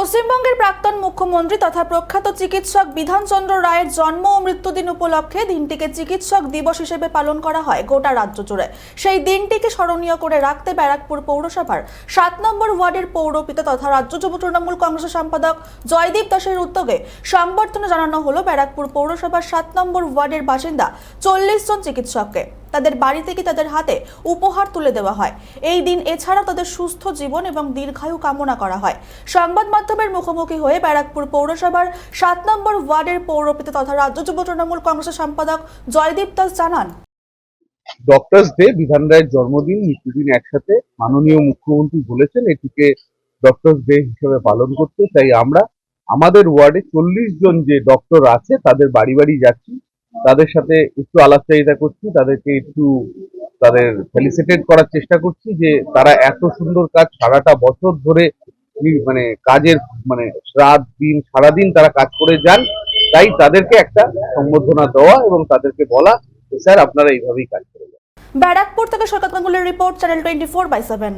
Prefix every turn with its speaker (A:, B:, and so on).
A: পশ্চিমবঙ্গের প্রাক্তন মুখ্যমন্ত্রী তথা প্রখ্যাত চিকিৎসক বিধানচন্দ্র রায়ের জন্ম ও মৃত্যুদিন উপলক্ষে দিনটিকে চিকিৎসক দিবস হিসেবে পালন করা হয় গোটা রাজ্য জুড়ে। সেই দিনটিকে স্মরণীয় করে রাখতে ব্যারাকপুর পৌরসভার সাত নম্বর ওয়ার্ডের পৌরপিতা তথা রাজ্য যুব তৃণমূল কংগ্রেসের সম্পাদক জয়দীপ দাসের উদ্যোগে সংবর্ধনা জানানো হলো ব্যারাকপুর পৌরসভার সাত নম্বর ওয়ার্ডের বাসিন্দা চল্লিশ জন চিকিৎসককে। তাদের বাড়ি থেকে তাদের হাতে উপহার তুলে দেওয়া হয়। এই দিন এছাড়া তাদের সুস্থ জীবন এবং দীর্ঘায়ু কামনা করা হয়। সংবাদ মাধ্যমের মুখোমুখি হয়ে ব্যারাকপুর পৌরসভার সাত নম্বর ওয়ার্ডের পৌরপিতা তথা রাজ্য যুব তৃণমূল কংগ্রেসের সম্পাদক জয়দীপ দাস জানান।
B: ডক্টরস ডে বিধান রায়ের জন্মদিন মৃত্যুদিন একসাথে মাননীয় মুখ্যমন্ত্রী বলেছেন, এটিকে ডক্টরস ডে হিসেবে পালন করতে। তাই আমরা আমাদের ওয়ার্ডে চল্লিশ জন যে ডক্টর আছে, তাদের বাড়ি বাড়ি যাচ্ছি। তাদের সাথে একটু আলাপচারিতা করছি, তাদেরকে একটু তাদের ফেলিসিটেট করার চেষ্টা করছি যে তারা এত সুন্দর কাজ সারাটা বছর ধরে মানে কাজের মানে রাত দিন, সারাদিন তারা কাজ করে যান, তাই তাদেরকে একটা সম্বোধনা দেওয়া এবং তাদেরকে বলা স্যার, আপনারা এইভাবেই কাজ করে যান।
A: ব্যারাকপুর থেকে Saikat গাঙ্গুলের report, channel twenty four by seven.